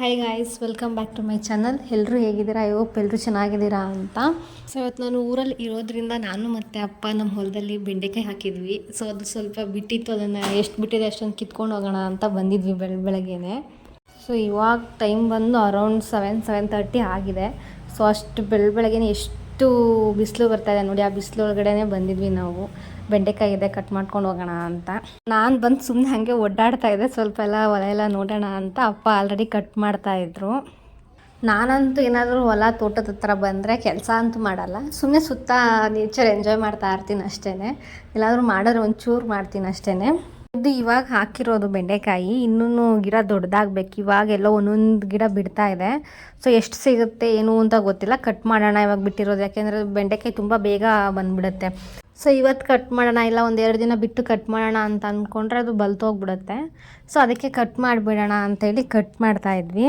Hi guys welcome back to my channel ಎಲ್ಲರೂ ಹೇಗಿದ್ದೀರಾ? I hope ಎಲ್ಲರೂ ಚೆನ್ನಾಗಿದ್ದೀರಾ ಅಂತ. ಸೊ ಇವತ್ತು ನಾನು ಊರಲ್ಲಿ ಇರೋದ್ರಿಂದ ನಾನು ಮತ್ತು ಅಪ್ಪ ನಮ್ಮ ಹೊಲದಲ್ಲಿ ಬೆಂಡೆಕಾಯಿ ಹಾಕಿದ್ವಿ. ಸೊ ಅದು ಸ್ವಲ್ಪ ಬಿಟ್ಟಿತ್ತು. ಅದನ್ನು ಎಷ್ಟು ಬಿಟ್ಟಿದೆ ಅಷ್ಟೊಂದು ಕಿತ್ಕೊಂಡು ಹೋಗೋಣ ಅಂತ ಬಂದಿದ್ವಿ ಬೆಳ, ಬೆಳಗ್ಗೆನೆ. ಸೊ ಇವಾಗ ಟೈಮ್ ಬಂದು ಅರೌಂಡ್ ಸೆವೆನ್ ಸೆವೆನ್ ತರ್ಟಿ ಆಗಿದೆ. ಸೊ ಅಷ್ಟು ಬೆಳ ಬೆಳಗ್ಗೆ ಎಷ್ಟು ಬಿಸಿಲು ಬರ್ತಾ ಇದೆ ನೋಡಿ, ಆ ಬಿಸಿಲು ಒಳಗಡೆನೆ ಬಂದಿದ್ವಿ ನಾವು. ಬೆಂಡೆಕಾಯಿ ಇದೆ ಕಟ್ ಮಾಡ್ಕೊಂಡು ಹೋಗೋಣ ಅಂತ. ನಾನು ಬಂದು ಸುಮ್ಮನೆ ಹಾಗೆ ಒಡ್ಡಾಡ್ತಾ ಇದ್ದೆ, ಸ್ವಲ್ಪ ಎಲ್ಲ ಹೊಲ ಎಲ್ಲ ನೋಡೋಣ ಅಂತ ಅಪ್ಪ ಆಲ್ರೆಡಿ ಕಟ್ ಮಾಡ್ತಾ ಇದ್ರು. ನಾನಂತೂ ಏನಾದರೂ ಹೊಲ ತೋಟದ ಹತ್ರ ಬಂದರೆ ಕೆಲಸ ಅಂತೂ ಮಾಡಲ್ಲ. ಸುಮ್ಮನೆ ಸುತ್ತ ನೇಚರ್ ಎಂಜಾಯ್ ಮಾಡ್ತಾ ಇರ್ತೀನಿ ಅಷ್ಟೇ ಎಲ್ಲಾದರೂ ಮಾಡಿದ್ರೆ ಒಂಚೂರು ಮಾಡ್ತೀನಿ ಅಷ್ಟೇ ಇದು ಇವಾಗ ಹಾಕಿರೋದು ಬೆಂಡೆಕಾಯಿ. ಇನ್ನೂ ಗಿಡ ದೊಡ್ಡದಾಗಬೇಕು ಇವಾಗ ಎಲ್ಲ ಒಂದೊಂದು ಗಿಡ ಬಿಡ್ತಾ ಇದೆ. ಸೊ ಎಷ್ಟು ಸಿಗುತ್ತೆ, ಏನು ಅಂತ ಗೊತ್ತಿಲ್ಲ. ಕಟ್ ಮಾಡೋಣ ಇವಾಗ ಬಿಟ್ಟಿರೋದು. ಯಾಕೆಂದರೆ ಬೆಂಡೆಕಾಯಿ ತುಂಬ ಬೇಗ ಬಂದುಬಿಡುತ್ತೆ. ಸೊ ಇವತ್ತು ಕಟ್ ಮಾಡೋಣ ಇಲ್ಲ, ಒಂದು ಎರಡು ದಿನ ಬಿಟ್ಟು ಕಟ್ ಮಾಡೋಣ ಅಂತ ಅಂದ್ಕೊಂಡ್ರೆ ಅದು ಬಲ್ತೋಗ್ಬಿಡುತ್ತೆ. ಸೊ ಅದಕ್ಕೆ ಕಟ್ ಮಾಡಿಬಿಡೋಣ ಅಂತೇಳಿ ಕಟ್ ಮಾಡ್ತಾ ಇದ್ವಿ.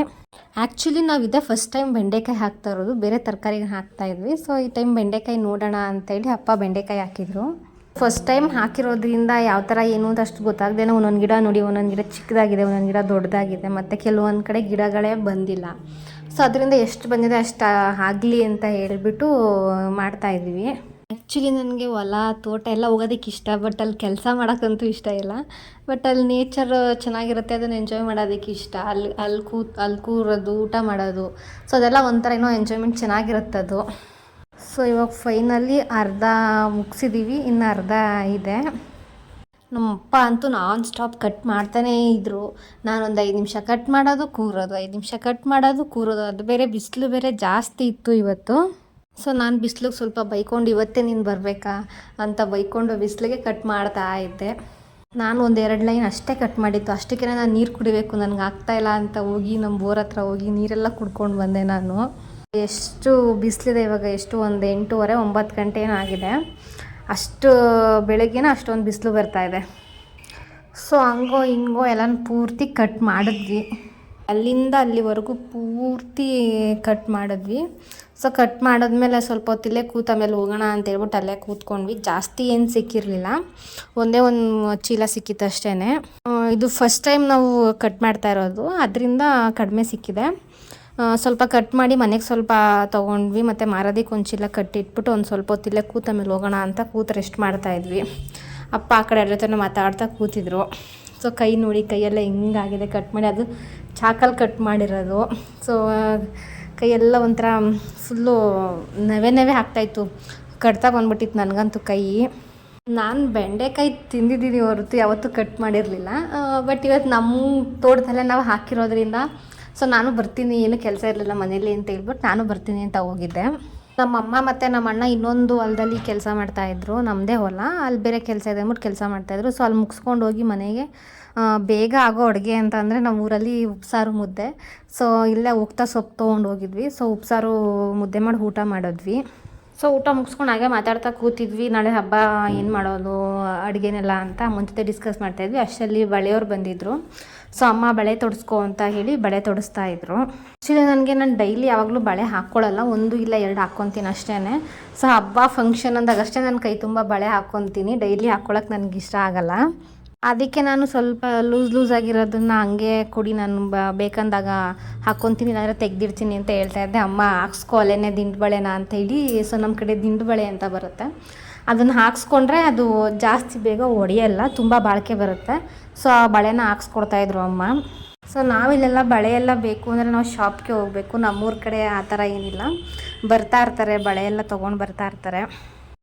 ಆ್ಯಕ್ಚುಲಿ ನಾವು ಇದೇ ಫಸ್ಟ್ ಟೈಮ್ ಬೆಂಡೆಕಾಯಿ ಹಾಕ್ತಾ ಇರೋದು. ಬೇರೆ ತರಕಾರಿಗೆ ಹಾಕ್ತಾ ಇದ್ವಿ. ಸೊ ಈ ಟೈಮ್ ಬೆಂಡೆಕಾಯಿ ನೋಡೋಣ ಅಂತೇಳಿ ಅಪ್ಪ ಬೆಂಡೆಕಾಯಿ ಹಾಕಿದ್ರು. ಫಸ್ಟ್ ಟೈಮ್ ಹಾಕಿರೋದ್ರಿಂದ ಯಾವ ಥರ ಏನು ಅಂತ ಅಷ್ಟು ಗೊತ್ತಾಗದೆ ಒಂದೊಂದು ಗಿಡ ನೋಡಿ, ಒಂದೊಂದು ಗಿಡ ಚಿಕ್ಕದಾಗಿದೆ, ಒಂದೊಂದು ಗಿಡ ದೊಡ್ಡದಾಗಿದೆ, ಮತ್ತು ಕೆಲವೊಂದು ಕಡೆ ಗಿಡಗಳೇ ಬಂದಿಲ್ಲ. ಸೊ ಅದರಿಂದ ಎಷ್ಟು ಬಂದಿದೆ ಅಷ್ಟು ಆಗಲಿ ಅಂತ ಹೇಳಿಬಿಟ್ಟು ಮಾಡ್ತಾ ಇದ್ದೀವಿ. ಆ್ಯಕ್ಚುಲಿ ನನಗೆ ಹೊಲ, ತೋಟ ಎಲ್ಲ ಹೋಗೋದಕ್ಕೆ ಇಷ್ಟ ಬಟ್ ಅಲ್ಲಿ ಕೆಲಸ ಮಾಡೋಕ್ಕಂತೂ ಇಷ್ಟ ಇಲ್ಲ. ಬಟ್ ಅಲ್ಲಿ ನೇಚರ್ ಚೆನ್ನಾಗಿರುತ್ತೆ, ಅದನ್ನು ಎಂಜಾಯ್ ಮಾಡೋದಕ್ಕೆ ಇಷ್ಟ. ಅಲ್ಲಿ ಅಲ್ಲಿ ಕೂತ್, ಅಲ್ಲಿ ಕೂರೋದು, ಊಟ ಮಾಡೋದು. ಸೊ ಅದೆಲ್ಲ ಒಂಥರ ಏನೋ ಎಂಜಾಯ್ಮೆಂಟ್ ಚೆನ್ನಾಗಿರುತ್ತದು. ಸೊ, ಇವಾಗ ಫೈನಲಿ ಅರ್ಧ ಮುಗಿಸಿದ್ದೀವಿ ಇನ್ನು ಅರ್ಧ ಇದೆ. ನಮ್ಮಪ್ಪ ಅಂತೂ ನಾನ್ ಸ್ಟಾಪ್ ಕಟ್ ಮಾಡ್ತಾನೇ ಇದ್ದರು ನಾನೊಂದು ಐದು ನಿಮಿಷ ಕಟ್ ಮಾಡೋದು, ಕೂರೋದು. ಐದು ನಿಮಿಷ ಕಟ್ ಮಾಡೋದು, ಕೂರೋದು. ಅದು ಬೇರೆ ಬಿಸಿಲು ಬೇರೆ ಜಾಸ್ತಿ ಇತ್ತು ಇವತ್ತು. ಸೊ, ನಾನು ಬಿಸಿಲಿಗೆ ಸ್ವಲ್ಪ ಬೈಕೊಂಡು ಇವತ್ತೇ ನೀನು ಬರಬೇಕಾ ಅಂತ ಬೈಕೊಂಡು ಬಿಸಿಲಿಗೆ ಕಟ್ ಮಾಡ್ತಾ ಇದ್ದೆ. ನಾನು ಒಂದು ಎರಡು ಲೈನ್ ಅಷ್ಟೇ ಕಟ್ ಮಾಡಿತ್ತು ಅಷ್ಟಕ್ಕೆ ನಾನು ನೀರು ಕುಡಿಬೇಕು, ನನಗೆ ಆಗ್ತಾಯಿಲ್ಲ ಅಂತ ಹೋಗಿ ನಮ್ಮ ಬೋರ್ ಹತ್ರ ಹೋಗಿ ನೀರೆಲ್ಲ ಕುಡ್ಕೊಂಡು ಬಂದೆ ನಾನು. ಎಷ್ಟು ಬಿಸಿಲಿದೆ ಇವಾಗ? ಎಷ್ಟು ಒಂದು ಎಂಟೂವರೆ, ಒಂಬತ್ತು ಗಂಟೆ ಏನೋ ಆಗಿದೆ. ಅಷ್ಟು ಬೆಳಗ್ಗೆನ ಅಷ್ಟೊಂದು ಬಿಸಿಲು ಬರ್ತಾ ಇದೆ. ಸೊ ಹಂಗೋ ಹಿಂಗೋ ಎಲ್ಲನೂ ಪೂರ್ತಿ ಕಟ್ ಮಾಡಿದ್ವಿ. ಅಲ್ಲಿಂದ ಅಲ್ಲಿವರೆಗೂ ಪೂರ್ತಿ ಕಟ್ ಮಾಡಿದ್ವಿ. ಸೊ ಕಟ್ ಮಾಡಿದ್ಮೇಲೆ ಸ್ವಲ್ಪ ಹೊತ್ತಿಲ್ಲೇ ಕೂತ ಮೇಲೆ ಹೋಗೋಣ ಅಂತ ಹೇಳ್ಬಿಟ್ಟು ಅಲ್ಲೇ ಕೂತ್ಕೊಂಡ್ವಿ. ಜಾಸ್ತಿ ಏನು ಸಿಕ್ಕಿರಲಿಲ್ಲ. ಒಂದೇ ಒಂದು ಚೀಲ ಸಿಕ್ಕಿತ್ತು ಅಷ್ಟೇ ಇದು ಫಸ್ಟ್ ಟೈಮ್ ನಾವು ಕಟ್ ಮಾಡ್ತಾ ಇರೋದು. ಅದರಿಂದ ಕಡಿಮೆ ಸಿಕ್ಕಿದೆ. ಸ್ವಲ್ಪ ಕಟ್ ಮಾಡಿ ಮನೆಗೆ ಸ್ವಲ್ಪ ತೊಗೊಂಡ್ವಿ, ಮತ್ತು ಮಾರೋದಕ್ಕೆ ಒಂದು ಚೀಲ ಕಟ್ಟಿಟ್ಬಿಟ್ಟು ಒಂದು ಸ್ವಲ್ಪ ಹೊತ್ತಿಲ್ಲೇ ಕೂತ ಮೇಲೆ ಹೋಗೋಣ ಅಂತ ಕೂತು ರೆಸ್ಟ್ ಮಾಡ್ತಾ ಇದ್ವಿ. ಅಪ್ಪ ಆ ಕಡೆ ಜೊತೆ ಮಾತಾಡ್ತಾ ಕೂತಿದ್ರು. ಸೊ ಕೈ ನೋಡಿ, ಕೈಯೆಲ್ಲ ಹಿಂಗಾಗಿದೆ ಕಟ್ ಮಾಡಿ, ಅದು ಚಾಕಲ್ಲಿ ಕಟ್ ಮಾಡಿರೋದು. ಸೊ ಕೈಯೆಲ್ಲ ಒಂಥರ ಫುಲ್ಲು ನವೆ ನವೆ ಆಗ್ತಾಯಿತ್ತು ಕಟ್ತಾ ಬಂದ್ಬಿಟ್ಟಿತ್ತು ನನಗಂತೂ ಕೈ. ನಾನು ಬೆಂಡೆಕಾಯಿ ತಿಂದಿದ್ದೀನಿ ಹೊರತು ಯಾವತ್ತೂ ಕಟ್ ಮಾಡಿರಲಿಲ್ಲ. ಬಟ್ ಇವತ್ತು ನಮ್ಮ ತೋಟದಲ್ಲೇ ನಾವು ಹಾಕಿರೋದ್ರಿಂದ ಸೊ ನಾನು ಬರ್ತೀನಿ, ಏನು ಕೆಲಸ ಇರಲಿಲ್ಲ ಮನೇಲಿ ಅಂತ ಹೇಳ್ಬಿಟ್ಟು ನಾನು ಬರ್ತೀನಿ ಅಂತ ಹೋಗಿದ್ದೆ. ನಮ್ಮ ಅಮ್ಮ ಮತ್ತು ನಮ್ಮ ಅಣ್ಣ ಇನ್ನೊಂದು ಹೊಲದಲ್ಲಿ ಕೆಲಸ ಮಾಡ್ತಾಯಿದ್ರು ನಮ್ಮದೇ ಹೊಲ. ಅಲ್ಲಿ ಬೇರೆ ಕೆಲಸ ಇದೆ ಅಂದ್ಬಿಟ್ಟು ಕೆಲಸ ಮಾಡ್ತಾಯಿದ್ರು ಸೊ ಅಲ್ಲಿ ಮುಗಿಸ್ಕೊಂಡು ಹೋಗಿ ಮನೆಗೆ ಬೇಗ ಆಗೋ ಅಡುಗೆ ಅಂತ ಅಂದರೆ ನಮ್ಮ ಊರಲ್ಲಿ ಉಪ್ಸಾರು ಮುದ್ದೆ. ಸೊ ಇಲ್ಲೇ ಹೋಗ್ತಾ ಸೊಪ್ಪು ತೊಗೊಂಡು ಹೋಗಿದ್ವಿ. ಸೊ ಉಪ್ಸಾರು ಮುದ್ದೆ ಮಾಡಿ ಊಟ ಮಾಡಿದ್ವಿ. ಸೊ ಊಟ ಮುಗಿಸ್ಕೊಂಡು ಹಾಗೆ ಮಾತಾಡ್ತಾ ಕೂತಿದ್ವಿ. ನಾಳೆ ಹಬ್ಬ, ಏನು ಮಾಡೋದು, ಅಡುಗೆನೆಲ್ಲ ಅಂತ ಮುಂಚೆ ಡಿಸ್ಕಸ್ ಮಾಡ್ತಾಯಿದ್ವಿ ಅಷ್ಟರಲ್ಲಿ ಬಳೆಯವ್ರು ಬಂದಿದ್ದರು ಸೊ ಅಮ್ಮ ಬಳೆ ತೊಡಸ್ಕೊ ಅಂತ ಹೇಳಿ ಬಳೆ ತೊಡಿಸ್ತಾ ಇದ್ರು. ಆ್ಯಕ್ಚುಲಿ ನನಗೆ ನಾನು ಡೈಲಿ ಯಾವಾಗಲೂ ಬಳೆ ಹಾಕ್ಕೊಳ್ಳಲ್ಲ ಒಂದು ಇಲ್ಲ ಎರಡು ಹಾಕ್ಕೊತೀನಿ ಅಷ್ಟೇ ಸೊ ಹಬ್ಬ ಫಂಕ್ಷನ್ ಅಂದಾಗ ಅಷ್ಟೇ ನನ್ನ ಕೈ ತುಂಬ ಬಳೆ ಹಾಕ್ಕೊತೀನಿ ಡೈಲಿ ಹಾಕ್ಕೊಳಕ್ಕೆ ನನಗೆ ಇಷ್ಟ ಆಗಲ್ಲ. ಅದಕ್ಕೆ ನಾನು ಸ್ವಲ್ಪ ಲೂಸ್ ಲೂಸ್ ಆಗಿರೋದನ್ನ ಹಂಗೆ ಕೊಡಿ, ನಾನು ಬ ಬೇಕಂದಾಗ ಹಾಕ್ಕೊತೀನಿ ಇಲ್ಲಾಂದರೆ ತೆಗ್ದಿಡ್ತೀನಿ ಅಂತ ಹೇಳ್ತಾ ಇದ್ದೆ. ಅಮ್ಮ ಹಾಕ್ಸ್ಕೊ, ಅಲ್ಲೇನೆ ದಿಂಡು ಬಳೆನ ಅಂತ ಹೇಳಿ, ಸೊ ನಮ್ಮ ಕಡೆ ದಿಂಡು ಬಳೆ ಅಂತ ಬರುತ್ತೆ. ಅದನ್ನು ಹಾಕ್ಸ್ಕೊಂಡ್ರೆ ಅದು ಜಾಸ್ತಿ ಬೇಗ ಒಡೆಯಲ್ಲ, ತುಂಬ ಬಾಳಿಕೆ ಬರುತ್ತೆ. ಸೊ ಆ ಬಳೆನ ಹಾಕ್ಸ್ಕೊಡ್ತಾಯಿದ್ರು ಅಮ್ಮ. ಸೊ ನಾವಿಲ್ಲೆಲ್ಲ ಬಳೆ ಎಲ್ಲ ಬೇಕು ಅಂದರೆ ನಾವು ಶಾಪ್ಗೆ ಹೋಗಬೇಕು. ನಮ್ಮೂರ ಕಡೆ ಆ ಥರ ಏನಿಲ್ಲ. ಬರ್ತಾ ಇರ್ತಾರೆ, ಬಳೆ ಎಲ್ಲ ತೊಗೊಂಡು ಬರ್ತಾ ಇರ್ತಾರೆ.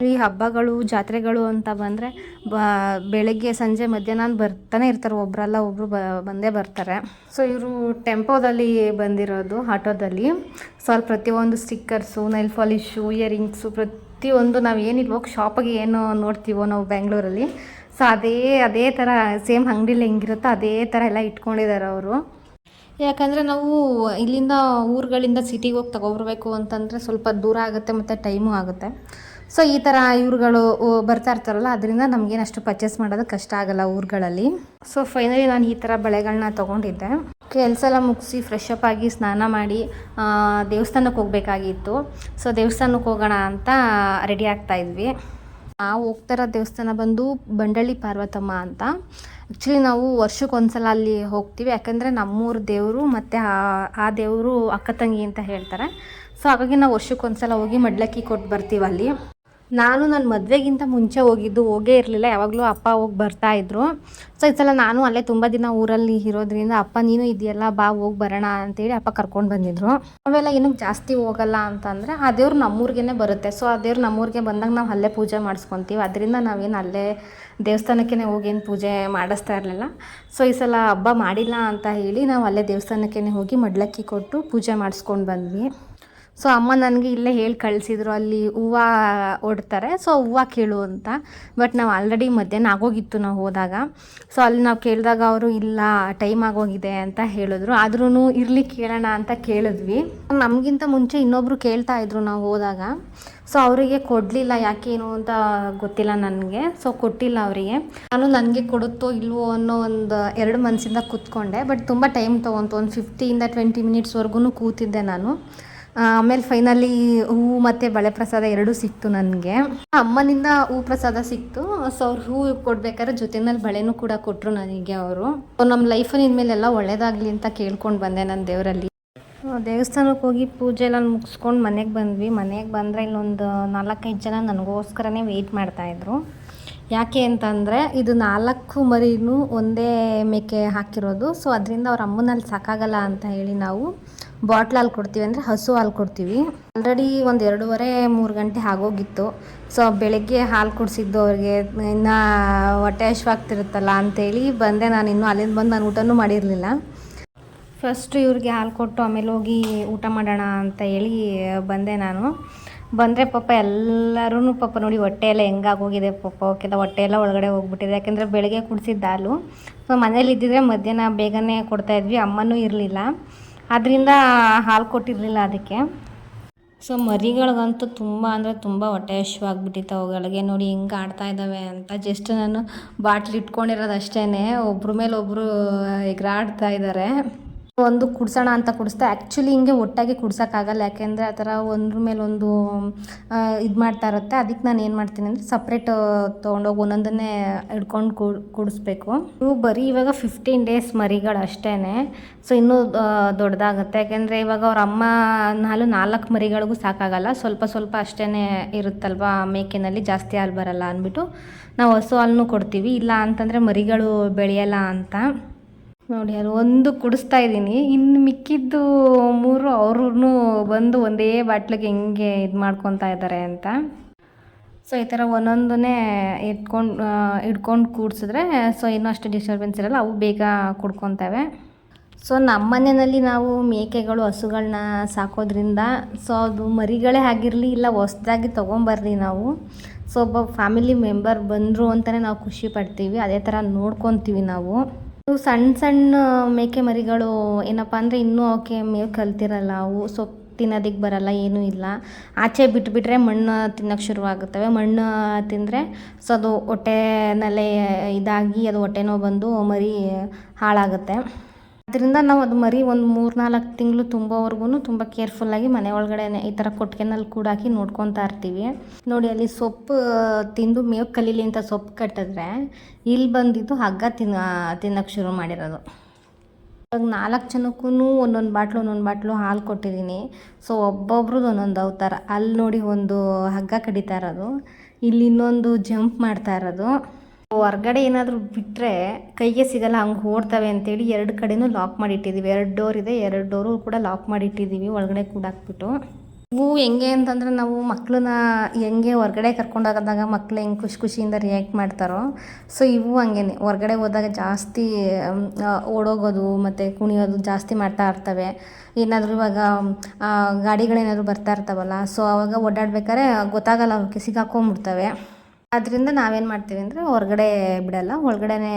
ಈ ಹಬ್ಬಗಳು, ಜಾತ್ರೆಗಳು ಅಂತ ಬಂದರೆ, ಬ, ಬೆಳಗ್ಗೆ, ಸಂಜೆ, ಮಧ್ಯಾಹ್ನ ಬರ್ತಾನೆ ಇರ್ತಾರೆ. ಒಬ್ಬರಲ್ಲ ಒಬ್ಬರು ಬ, ಬಂದೇ ಬರ್ತಾರೆ. ಸೊ ಇವರು ಟೆಂಪೋದಲ್ಲಿ ಬಂದಿರೋದು, ಆಟೋದಲ್ಲಿ. ಸೊ ಅಲ್ಲಿ ಪ್ರತಿಯೊಂದು ಸ್ಟಿಕ್ಕರ್ಸು ನೈಲ್ ಪಾಲಿಶು ಇಯರಿಂಗ್ಸು ಪ್ರತಿಯೊಂದು ನಾವು ಏನಿಲ್ವೋ ಶಾಪಿಗೆ ಏನು ನೋಡ್ತೀವೋ ನಾವು ಬೆಂಗಳೂರಲ್ಲಿ ಸೊ ಅದೇ ಅದೇ ಥರ ಸೇಮ್ ಅಂಗಡಿಲಿ ಹೆಂಗಿರುತ್ತೋ ಅದೇ ಥರ ಎಲ್ಲ ಇಟ್ಕೊಂಡಿದ್ದಾರೆ ಅವರು. ಯಾಕಂದರೆ ನಾವು ಇಲ್ಲಿಂದ ಊರುಗಳಿಂದ ಸಿಟಿಗೆ ಹೋಗಿ ತಗೊಬರ್ಬೇಕು ಅಂತಂದರೆ ಸ್ವಲ್ಪ ದೂರ ಆಗುತ್ತೆ ಮತ್ತು ಟೈಮು ಆಗುತ್ತೆ. ಸೊ ಈ ಥರ ಇವ್ರುಗಳು ಬರ್ತಾ ಇರ್ತಾರಲ್ಲ, ಅದರಿಂದ ನಮಗೇನು ಅಷ್ಟು ಪರ್ಚೇಸ್ ಮಾಡೋದು ಕಷ್ಟ ಆಗಲ್ಲ ಊರುಗಳಲ್ಲಿ. ಸೊ ಫೈನಲಿ ನಾನು ಈ ಥರ ಬಳೆಗಳನ್ನ ತೊಗೊಂಡಿದ್ದೆ. ಕೆಲಸ ಎಲ್ಲ ಮುಗಿಸಿ ಫ್ರೆಶ್ ಆಗಿ ಸ್ನಾನ ಮಾಡಿ ದೇವಸ್ಥಾನಕ್ಕೆ ಹೋಗಬೇಕಾಗಿತ್ತು. ಸೊ ದೇವಸ್ಥಾನಕ್ಕೆ ಹೋಗೋಣ ಅಂತ ರೆಡಿ ಆಗ್ತಾ ಇದ್ವಿ. ನಾವು ಹೋಗ್ತಾ ದೇವಸ್ಥಾನ ಬಂದು ಬಂಡಳ್ಳಿ ಪಾರ್ವತಮ್ಮ ಅಂತ. ಆ್ಯಕ್ಚುಲಿ ನಾವು ವರ್ಷಕ್ಕೊಂದ್ಸಲ ಅಲ್ಲಿ ಹೋಗ್ತೀವಿ, ಯಾಕಂದರೆ ನಮ್ಮೂರ ದೇವರು ಮತ್ತು ಆ- ಆ ದೇವರು ಅಕ್ಕ ತಂಗಿ ಅಂತ ಹೇಳ್ತಾರೆ. ಸೊ ಹಾಗಾಗಿ ನಾವು ವರ್ಷಕ್ಕೊಂದ್ಸಲ ಹೋಗಿ ಮಡ್ಲಕ್ಕಿ ಕೊಟ್ಟು ಬರ್ತೀವಿ ಅಲ್ಲಿ. ನಾನು ನನ್ನ ಮದುವೆಗಿಂತ ಮುಂಚೆ ಹೋಗಿದ್ದು ಹೋಗೇ ಇರಲಿಲ್ಲ, ಯಾವಾಗಲೂ ಅಪ್ಪ ಹೋಗಿ ಬರ್ತಾ ಇದ್ರು. ಸೊ ಈ ಸಲ ನಾನು ಅಲ್ಲೇ ತುಂಬ ದಿನ ಊರಲ್ಲಿ ಇರೋದ್ರಿಂದ ಅಪ್ಪ, ನೀನು ಇದೆಯಲ್ಲ, ಬಾ, ಹೋಗಿ ಬರೋಣ ಅಂತೇಳಿ ಅಪ್ಪ ಕರ್ಕೊಂಡು ಬಂದಿದ್ರು. ಅವೆಲ್ಲ ಏನಕ್ಕೆ ಜಾಸ್ತಿ ಹೋಗಲ್ಲ ಅಂತಂದರೆ, ಆ ದೇವ್ರು ನಮ್ಮೂರಿಗೆ ಬರುತ್ತೆ. ಸೊ ಆ ದೇವ್ರು ನಮ್ಮೂರಿಗೆ ಬಂದಾಗ ನಾವು ಅಲ್ಲೇ ಪೂಜೆ ಮಾಡಿಸ್ಕೊತೀವಿ. ಅದರಿಂದ ನಾವೇನು ಅಲ್ಲೇ ದೇವಸ್ಥಾನಕ್ಕೇ ಹೋಗೇನು ಪೂಜೆ ಮಾಡಿಸ್ತಾ ಇರಲಿಲ್ಲ. ಸೊ ಈ ಸಲ ಹಬ್ಬ ಮಾಡಿಲ್ಲ ಅಂತ ಹೇಳಿ ನಾವು ಅಲ್ಲೇ ದೇವಸ್ಥಾನಕ್ಕೇ ಹೋಗಿ ಮಡ್ಲಕ್ಕಿ ಕೊಟ್ಟು ಪೂಜೆ ಮಾಡಿಸ್ಕೊಂಡು ಬಂದ್ವಿ. ಸೊ ಅಮ್ಮ ನನಗೆ ಇಲ್ಲೇ ಹೇಳಿ ಕಳಿಸಿದ್ರು, ಅಲ್ಲಿ ಹೂವು ಒಡ್ತಾರೆ. ಸೊ ಹೂವು ಕೇಳು ಅಂತ. ಬಟ್ ನಾವು ಆಲ್ರೆಡಿ ಮಧ್ಯಾಹ್ನ ಆಗೋಗಿತ್ತು ನಾವು ಹೋದಾಗ. ಸೊ ಅಲ್ಲಿ ನಾವು ಕೇಳಿದಾಗ ಅವರು ಇಲ್ಲ ಟೈಮ್ ಆಗೋಗಿದೆ ಅಂತ ಹೇಳಿದ್ರು. ಆದ್ರೂ ಇರಲಿ ಕೇಳೋಣ ಅಂತ ಕೇಳಿದ್ವಿ. ನಮಗಿಂತ ಮುಂಚೆ ಇನ್ನೊಬ್ಬರು ಕೇಳ್ತಾ ಇದ್ರು ನಾವು ಹೋದಾಗ. ಸೊ ಅವರಿಗೆ ಕೊಡಲಿಲ್ಲ, ಯಾಕೇನು ಅಂತ ಗೊತ್ತಿಲ್ಲ ನನಗೆ. ಸೊ ಕೊಟ್ಟಿಲ್ಲ ಅವರಿಗೆ. ನಾನು ನನಗೆ ಕೊಡುತ್ತೋ ಇಲ್ವೋ ಅನ್ನೋ ಒಂದು ಎರಡು ಮನಸ್ಸಿಂದ ಕೂತ್ಕೊಂಡೆ. ಬಟ್ ತುಂಬ ಟೈಮ್ ತೊಗೊಂತು, ಒಂದು ಫಿಫ್ಟಿಯಿಂದ ಟ್ವೆಂಟಿ ಮಿನಿಟ್ಸ್ವರೆಗೂ ಕೂತಿದ್ದೆ ನಾನು. ಆಮೇಲೆ ಫೈನಲಿ ಹೂವು ಮತ್ತು ಬಳೆ ಪ್ರಸಾದ ಎರಡೂ ಸಿಕ್ತು ನನಗೆ. ಅಮ್ಮನಿಂದ ಹೂ ಪ್ರಸಾದ ಸಿಕ್ತು. ಸೊ ಅವ್ರು ಹೂವು ಕೊಡ್ಬೇಕಾದ್ರೆ ಜೊತೆನಲ್ಲಿ ಬಳೆನೂ ಕೂಡ ಕೊಟ್ಟರು ನನಗೆ ಅವರು. ನಮ್ಮ ಲೈಫಲ್ಲಿ ಇನ್ಮೇಲೆಲ್ಲ ಒಳ್ಳೇದಾಗಲಿ ಅಂತ ಕೇಳ್ಕೊಂಡು ಬಂದೆ ನನ್ನ ದೇವರಲ್ಲಿ. ದೇವಸ್ಥಾನಕ್ಕೆ ಹೋಗಿ ಪೂಜೆ ಎಲ್ಲ ಮುಗಿಸ್ಕೊಂಡು ಮನೆಗೆ ಬಂದ್ವಿ. ಮನೆಗೆ ಬಂದರೆ ಇಲ್ಲೊಂದು ನಾಲ್ಕೈದು ಜನ ನನಗೋಸ್ಕರನೇ ವೆಯ್ಟ್ ಮಾಡ್ತಾಯಿದ್ರು ಯಾಕೆ ಅಂತಂದರೆ ಇದು ನಾಲ್ಕು ಮರಿನೂ ಒಂದೇ ಮೇಕೆ ಹಾಕಿರೋದು. ಸೊ ಅದರಿಂದ ಅವ್ರ ಅಮ್ಮನಲ್ಲಿ ಸಾಕಾಗಲ್ಲ ಅಂತ ಹೇಳಿ ನಾವು ಬಾಟ್ಲ್ ಹಾಲು ಕೊಡ್ತೀವಿ ಅಂದರೆ ಹಸು ಹಾಲು ಕೊಡ್ತೀವಿ. ಆಲ್ರೆಡಿ ಒಂದು ಎರಡೂವರೆ, ಮೂರು ಗಂಟೆ ಆಗೋಗಿತ್ತು. ಸೊ ಬೆಳಗ್ಗೆ ಹಾಲು ಕುಡಿಸಿದ್ದು ಅವ್ರಿಗೆ, ಇನ್ನು ಹೊಟ್ಟೆ ಹಶ್ವಾಗ್ತಿರುತ್ತಲ್ಲ ಅಂತೇಳಿ ಬಂದೆ ನಾನು ಇನ್ನೂ. ಅಲ್ಲಿಂದ ಬಂದು ನಾನು ಊಟನೂ ಮಾಡಿರಲಿಲ್ಲ. ಫಸ್ಟ್ ಇವ್ರಿಗೆ ಹಾಲು ಕೊಟ್ಟು ಆಮೇಲೆ ಹೋಗಿ ಊಟ ಮಾಡೋಣ ಅಂತ ಹೇಳಿ ಬಂದೆ ನಾನು. ಬಂದರೆ ಪಾಪ ಎಲ್ಲರೂ ಪಾಪ ನೋಡಿ ಹೊಟ್ಟೆ ಎಲ್ಲ ಹೆಂಗಾಗೋಗಿದೆ ಪಾಪ. ಅವಕ್ಕೆಲ್ಲ ಹೊಟ್ಟೆ ಎಲ್ಲ ಒಳಗಡೆ ಹೋಗ್ಬಿಟ್ಟಿದೆ. ಯಾಕೆಂದರೆ ಬೆಳಗ್ಗೆ ಕುಡಿಸಿದ್ದ ಹಾಲು. ಸೊ ಮನೇಲಿ ಇದ್ದಿದ್ರೆ ಮಧ್ಯಾಹ್ನ ಬೇಗನೆ ಕೊಡ್ತಾಯಿದ್ವಿ ಅಮ್ಮನೂ ಇರಲಿಲ್ಲ. ಅದರಿಂದ ಹಾಲು ಕೊಟ್ಟಿರಲಿಲ್ಲ ಅದಕ್ಕೆ. ಸೊ ಮರಿಗಳಿಗಂತೂ ತುಂಬ ಅಂದರೆ ತುಂಬ ಹೊಟ್ಟೆ ಹಶ್ವಾಗ್ಬಿಟ್ಟಿತ್ತು ಅವುಗಳಿಗೆ. ನೋಡಿ ಹಿಂಗೆ ಆಡ್ತಾ ಇದ್ದಾವೆ ಅಂತ. ಜಸ್ಟ್ ನಾನು ಬಾಟ್ಲಿ ಇಟ್ಕೊಂಡಿರೋದು ಅಷ್ಟೇ ಒಬ್ರ ಮೇಲೆ ಒಬ್ಬರು ಎಗರಾಡ್ತಾ ಇದ್ದಾರೆ ಒಂದು ಕುಡ್ಸೋಣ ಅಂತ ಕುಡಿಸ್ತಾ ಆ್ಯಕ್ಚುಲಿ ಹಿಂಗೆ ಒಟ್ಟಾಗಿ ಕುಡ್ಸೋಕ್ಕಾಗಲ್ಲ ಯಾಕೆಂದರೆ ಆ ಥರ ಒಂದ್ರ ಮೇಲೆ ಒಂದು ಇದು ಮಾಡ್ತಾ ಇರುತ್ತೆ. ಅದಕ್ಕೆ ನಾನು ಏನು ಮಾಡ್ತೀನಿ ಅಂದರೆ ಸಪ್ರೇಟ್ ತೊಗೊಂಡೋಗಿ ಒಂದೊಂದನ್ನೇ ಹಿಡ್ಕೊಂಡು ಕುಡಿಸ್ಬೇಕು. ಇವು ಬರೀ ಇವಾಗ ಫಿಫ್ಟೀನ್ ಡೇಸ್ ಮರಿಗಳು ಅಷ್ಟೇ ಸೊ ಇನ್ನೂ ದೊಡ್ಡದಾಗುತ್ತೆ. ಯಾಕೆಂದರೆ ಇವಾಗ ಅವ್ರ ಅಮ್ಮ ನಾಲ್ಕು ನಾಲ್ಕು ಮರಿಗಳಿಗೂ ಸಾಕಾಗಲ್ಲ. ಸ್ವಲ್ಪ ಸ್ವಲ್ಪ ಅಷ್ಟೇ ಇರುತ್ತಲ್ವ ಮೇಕೆನಲ್ಲಿ. ಜಾಸ್ತಿ ಹಾಲು ಬರಲ್ಲ ಅಂದ್ಬಿಟ್ಟು ನಾವು ಹಸು ಹಾಲನ್ನು ಕೊಡ್ತೀವಿ. ಇಲ್ಲ ಅಂತಂದರೆ ಮರಿಗಳು ಬೆಳೆಯಲ್ಲ ಅಂತ. ನೋಡಿ ಅದು ಒಂದು ಕುಡಿಸ್ತಾ ಇದ್ದೀನಿ. ಇನ್ನು ಮಿಕ್ಕಿದ್ದು ಮೂರು ಅವ್ರೂ ಬಂದು ಒಂದೇ ಬಾಟ್ಲಿಗೆ ಹೆಂಗೆ ಇದು ಮಾಡ್ಕೊತಾ ಇದ್ದಾರೆ ಅಂತ. ಸೊ ಈ ಥರ ಒಂದೊಂದನ್ನೇ ಇಟ್ಕೊಂಡು ಇಟ್ಕೊಂಡು ಕೂಡಿಸಿದ್ರೆ ಸೊ ಇನ್ನೂ ಅಷ್ಟು ಡಿಸ್ಟರ್ಬೆನ್ಸ್ ಇರಲ್ಲ, ಅವು ಬೇಗ ಕುಡ್ಕೊತವೆ. ಸೊ ನಮ್ಮ ಮನೆಯಲ್ಲಿ ನಾವು ಮೇಕೆಗಳು ಹಸುಗಳನ್ನ ಸಾಕೋದ್ರಿಂದ ಸೊ ಅದು ಮರಿಗಳೇ ಆಗಿರಲಿ, ಇಲ್ಲ ಹೊಸ್ದಾಗಿ ತೊಗೊಂಬರ್ರಿ ನಾವು. ಸೊ ಒಬ್ಬ ಫ್ಯಾಮಿಲಿ ಮೆಂಬರ್ ಬಂದರು ಅಂತಲೇ ನಾವು ಖುಷಿ ಪಡ್ತೀವಿ. ಅದೇ ಥರ ನೋಡ್ಕೊತೀವಿ ನಾವು. ಸಣ್ಣ ಸಣ್ಣ ಮೇಕೆ ಮರಿಗಳು ಏನಪ್ಪ ಅಂದರೆ ಇನ್ನೂ ಅವಕ್ಕೆ ಮೇವು ಕಲ್ತಿರಲ್ಲ. ಅವು ಸೊಪ್ಪು ತಿನ್ನೋದಕ್ಕೆ ಬರಲ್ಲ, ಏನೂ ಇಲ್ಲ. ಆಚೆ ಬಿಟ್ಬಿಟ್ರೆ ಮಣ್ಣು ತಿನ್ನೋಕ್ಕೆ ಶುರುವಾಗುತ್ತವೆ. ಮಣ್ಣು ತಿಂದರೆ ಸೊ ಅದು ಹೊಟ್ಟೆನಲ್ಲೇ ಇದಾಗಿ ಅದು ಹೊಟ್ಟೆ ಬಂದು ಮರಿ ಹಾಳಾಗುತ್ತೆ. ಅದರಿಂದ ನಾವು ಅದು ಮರಿ ಒಂದು ಮೂರು ನಾಲ್ಕು ತಿಂಗಳು ತುಂಬೋವರೆಗೂ ತುಂಬ ಕೇರ್ಫುಲ್ಲಾಗಿ ಮನೆ ಒಳಗಡೆ ಈ ಥರ ಕೊಟ್ಟಿಗೆನಲ್ಲಿ ಕೂಡಾಕಿ ನೋಡ್ಕೊತಾ ಇರ್ತೀವಿ. ನೋಡಿ ಅಲ್ಲಿ ಸೊಪ್ಪು, ತಿಂದು ಮೇವು ಕಲೀಲಿ ಅಂತ ಸೊಪ್ಪು ಕಟ್ಟಿದ್ರೆ ಇಲ್ಲಿ ಬಂದಿದ್ದು ಹಗ್ಗ ತಿನ್ನ ತಿನ್ನೋಕ್ಕೆ ಶುರು ಮಾಡಿರೋದು. ಇವಾಗ ನಾಲ್ಕು ಜನಕ್ಕೂ ಒಂದೊಂದು ಬಾಟ್ಲು ಒಂದೊಂದು ಬಾಟ್ಲು ಹಾಲು ಕೊಟ್ಟಿದ್ದೀನಿ. ಸೊ ಒಬ್ಬೊಬ್ರದ್ದು ಒಂದೊಂದು ಅವತಾರ. ಅಲ್ಲಿ ನೋಡಿ ಒಂದು ಹಗ್ಗ ಕಡಿತಾ ಇರೋದು. ಇಲ್ಲಿ ಇನ್ನೊಂದು ಜಂಪ್ ಮಾಡ್ತಾ ಇರೋದು. ಹೊರ್ಗಡೆ ಏನಾದರೂ ಬಿಟ್ಟರೆ ಕೈಗೆ ಸಿಗಲ್ಲ, ಹಂಗೆ ಓಡ್ತವೆ ಅಂತೇಳಿ ಎರಡು ಕಡೆನೂ ಲಾಕ್ ಮಾಡಿಟ್ಟಿದ್ದೀವಿ ಎರಡು ಡೋರ್ ಇದೆ, ಎರಡು ಡೋರು ಕೂಡ ಲಾಕ್ ಮಾಡಿಟ್ಟಿದ್ದೀವಿ ಒಳಗಡೆ ಕೂಡಾಕ್ಬಿಟ್ಟು. ಇವು ಹೆಂಗೆ ಅಂತಂದರೆ ನಾವು ಮಕ್ಕಳನ್ನ ಹೆಂಗೆ ಹೊರ್ಗಡೆ ಕರ್ಕೊಂಡೋಗೋದಾಗ ಮಕ್ಳು ಹೆಂಗೆ ಖುಷಿ ಖುಷಿಯಿಂದ ರಿಯಾಕ್ಟ್ ಮಾಡ್ತಾರೋ ಸೊ ಇವು ಹಂಗೇನೆ. ಹೊರ್ಗಡೆ ಹೋದಾಗ ಜಾಸ್ತಿ ಓಡೋಗೋದು ಮತ್ತು ಕುಣಿಯೋದು ಜಾಸ್ತಿ ಮಾಡ್ತಾ ಇರ್ತವೆ. ಏನಾದರೂ ಇವಾಗ ಗಾಡಿಗಳೇನಾದರೂ ಬರ್ತಾ ಇರ್ತಾವಲ್ಲ ಸೊ ಅವಾಗ ಓಡಾಡ್ಬೇಕಾದ್ರೆ ಗೊತ್ತಾಗಲ್ಲ ಅವಕ್ಕೆ ಸಿಗಾಕೊಂಬಿಡ್ತವೆ. ಅದರಿಂದ ನಾವೇನು ಮಾಡ್ತೀವಿ ಅಂದರೆ ಹೊರಗಡೆ ಬಿಡಲ್ಲ, ಒಳಗಡೆನೇ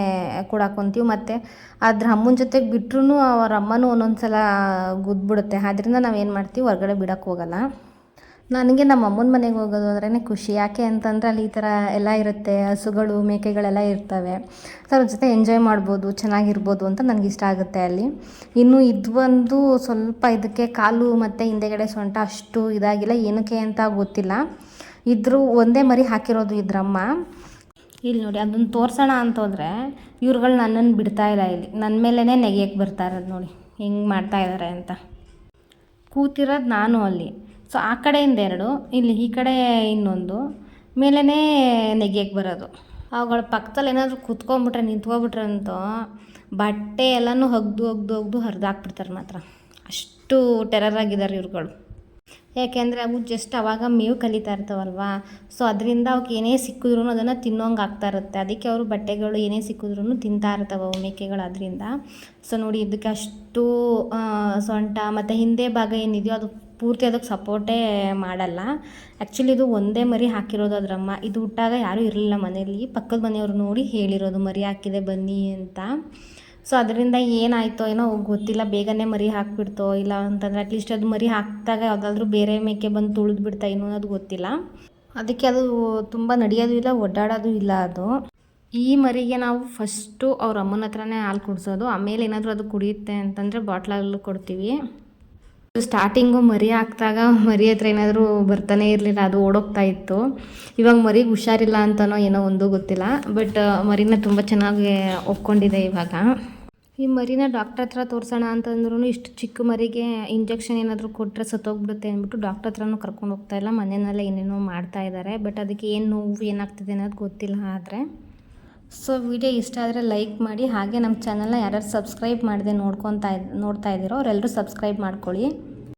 ಕೂಡಾಕೊಂತೀವಿ ಮತ್ತು ಅದ್ರ ಅಮ್ಮನ ಜೊತೆಗೆ ಬಿಟ್ರೂ ಅವ್ರ ಅಮ್ಮನೂ ಒಂದೊಂದು ಸಲ ಗುದ್ದುಬಿಡುತ್ತೆ ಅದರಿಂದ ನಾವೇನು ಮಾಡ್ತೀವಿ, ಹೊರಗಡೆ ಬಿಡಕ್ಕೆ ಹೋಗಲ್ಲ. ನನಗೆ ನಮ್ಮ ಅಮ್ಮನ ಮನೆಗೆ ಹೋಗೋದು ಅಂದ್ರೇ ಖುಷಿ. ಯಾಕೆ ಅಂತಂದರೆ ಅಲ್ಲಿ ಈ ಥರ ಎಲ್ಲ ಇರುತ್ತೆ, ಹಸುಗಳು, ಮೇಕೆಗಳೆಲ್ಲ ಇರ್ತವೆ. ಸೊ ಅದ್ರ ಜೊತೆ ಎಂಜಾಯ್ ಮಾಡ್ಬೋದು, ಚೆನ್ನಾಗಿರ್ಬೋದು ಅಂತ ನನಗೆ ಇಷ್ಟ ಆಗುತ್ತೆ ಅಲ್ಲಿ. ಇನ್ನು ಇದು ಒಂದು ಸ್ವಲ್ಪ ಇದಕ್ಕೆ ಕಾಲು ಮತ್ತು ಹಿಂದೆಗಡೆ ಸೊಂಟ ಅಷ್ಟು ಇದಾಗಿಲ್ಲ, ಏನಕ್ಕೆ ಅಂತ ಗೊತ್ತಿಲ್ಲ. ಇದ್ರ ಒಂದೇ ಮರಿ ಹಾಕಿರೋದು ಇದ್ರಮ್ಮ. ಇಲ್ಲಿ ನೋಡಿ, ಅದನ್ನು ತೋರ್ಸೋಣ ಅಂತ ಹೋದರೆ ಇವ್ರುಗಳು ನನ್ನನ್ನು ಬಿಡ್ತಾ ಇಲ್ಲ ಇಲ್ಲಿ. ನನ್ನ ಮೇಲೇ ನೆಗೆಯಕ್ಕೆ ಬರ್ತಾ ಇರೋದು ನೋಡಿ, ಹೆಂಗೆ ಮಾಡ್ತಾ ಇದ್ದಾರೆ ಅಂತ. ಕೂತಿರೋದು ನಾನು ಅಲ್ಲಿ. ಸೊ ಆ ಕಡೆಯಿಂದ ಎರಡು, ಇಲ್ಲಿ ಈ ಕಡೆ ಇನ್ನೊಂದು ಮೇಲೇ ನೆಗೆಯಕ್ಕೆ ಬರೋದು. ಅವುಗಳ ಪಕ್ಕದಲ್ಲಿ ಏನಾದರೂ ಕೂತ್ಕೊಂಬಿಟ್ರೆ, ನಿಂತ್ಕೊಬಿಟ್ರೆ ಅಂತ ಬಟ್ಟೆ ಎಲ್ಲನೂ ಹಗ್ದು ಹಗ್ದು ಹಗ್ದು ಹರಿದಾಕ್ಬಿಡ್ತಾರೆ ಮಾತ್ರ. ಅಷ್ಟು ಟೆರರ್ ಆಗಿದ್ದಾರೆ ಇವ್ರುಗಳು. ಯಾಕೆಂದರೆ ಅವು ಜಸ್ಟ್ ಅವಾಗ ಮೇವು ಕಲಿತಾ ಇರ್ತಾವಲ್ವಾ? ಸೊ ಅದರಿಂದ ಅವಕ್ಕೆ ಏನೇ ಸಿಕ್ಕಿದ್ರೂ ಅದನ್ನು ತಿನ್ನೋಂಗೆ ಆಗ್ತಾ ಇರುತ್ತೆ. ಅದಕ್ಕೆ ಅವರು ಬಟ್ಟೆಗಳು ಏನೇ ಸಿಕ್ಕಿದ್ರೂ ತಿಂತಾ ಇರ್ತಾವೆ ಅವು ಮೇಕೆಗಳು ಅದರಿಂದ. ಸೊ ನೋಡಿ ಇದಕ್ಕೆ ಅಷ್ಟು ಸೊಂಟ ಮತ್ತು ಹಿಂದೆ ಭಾಗ ಏನಿದೆಯೋ ಅದು ಪೂರ್ತಿ ಅದಕ್ಕೆ ಸಪೋರ್ಟೇ ಮಾಡಲ್ಲ. ಆ್ಯಕ್ಚುಲಿ ಇದು ಒಂದೇ ಮರಿ ಹಾಕಿರೋದು ಅದ್ರಮ್ಮ. ಇದು ಹುಟ್ಟಾಗ ಯಾರೂ ಇರಲಿಲ್ಲ ಮನೆಯಲ್ಲಿ. ಪಕ್ಕದ ಮನೆಯವರು ನೋಡಿ ಹೇಳಿರೋದು ಮರಿ ಹಾಕಿದೆ ಬನ್ನಿ ಅಂತ. ಸೊ ಅದರಿಂದ ಏನಾಯ್ತೋ ಏನೋ ಗೊತ್ತಿಲ್ಲ. ಬೇಗನೆ ಮರಿ ಹಾಕ್ಬಿಡ್ತೋ ಇಲ್ಲ ಅಂತಂದರೆ ಅಟ್ಲೀಸ್ಟ್ ಅದು ಮರಿ ಹಾಕಿದಾಗ ಯಾವುದಾದ್ರೂ ಬೇರೆ ಮೇಕೆ ಬಂದು ತುಳಿದು ಬಿಡ್ತಾ ಏನೋ ಅನ್ನೋದು ಗೊತ್ತಿಲ್ಲ. ಅದಕ್ಕೆ ಅದು ತುಂಬ ನಡೆಯೋದು ಇಲ್ಲ ಒಡ್ಡಾಡೋದು ಇಲ್ಲ ಅದು. ಈ ಮರಿಗೆ ನಾವು ಫಸ್ಟು ಅವ್ರ ಅಮ್ಮನ ಹತ್ರನೇ ಹಾಲು ಕುಡಿಸೋದು. ಆಮೇಲೆ ಏನಾದರೂ ಅದು ಕುಡಿಯುತ್ತೆ ಅಂತಂದರೆ ಬಾಟ್ಲಲ್ಲಿ ಕೊಡ್ತೀವಿ. ಸ್ಟಾರ್ಟಿಂಗು ಮರಿ ಹಾಕ್ದಾಗ ಮರಿ ಹತ್ರ ಏನಾದರೂ ಬರ್ತಾನೆ ಇರಲಿಲ್ಲ, ಅದು ಓಡೋಗ್ತಾ ಇತ್ತು. ಇವಾಗ ಮರಿಗೆ ಹುಷಾರಿಲ್ಲ ಅಂತನೋ ಏನೋ ಒಂದು ಗೊತ್ತಿಲ್ಲ ಬಟ್ ಮರಿನ ತುಂಬ ಚೆನ್ನಾಗಿ ಒಪ್ಕೊಂಡಿದೆ ಇವಾಗ. ಈ ಮರಿನ ಡಾಕ್ಟರ್ ಹತ್ರ ತೋರಿಸೋಣ ಅಂತಂದ್ರೂ ಇಷ್ಟು ಚಿಕ್ಕ ಮರಿಗೆ ಇಂಜೆಕ್ಷನ್ ಏನಾದರೂ ಕೊಟ್ಟರೆ ಸತ್ತೋಗ್ಬಿಡುತ್ತೆ ಅಂದ್ಬಿಟ್ಟು ಡಾಕ್ಟರ್ ಹತ್ರನೂ ಕರ್ಕೊಂಡು ಹೋಗ್ತಾ ಇಲ್ಲ, ಮನೆಯಲ್ಲೇ ಏನೇನೋ ಮಾಡ್ತಾ ಇದ್ದಾರೆ ಬಟ್ ಅದಕ್ಕೆ ಏನು ನೋವು ಏನಾಗ್ತಿದೆ ಅನ್ನೋದು ಗೊತ್ತಿಲ್ಲ ಆದರೆ. ಸೊ ವಿಡಿಯೋ ಇಷ್ಟ ಆದರೆ ಲೈಕ್ ಮಾಡಿ, ಹಾಗೆ ನಮ್ಮ ಚಾನಲ್ನ ಯಾರ್ಯಾರು ಸಬ್ಸ್ಕ್ರೈಬ್ ಮಾಡಿದೆ ನೋಡ್ಕೊತಾ ನೋಡ್ತಾ ಇದ್ದೀರೋ ಅವರೆಲ್ಲರೂ ಸಬ್ಸ್ಕ್ರೈಬ್ ಮಾಡ್ಕೊಳ್ಳಿ.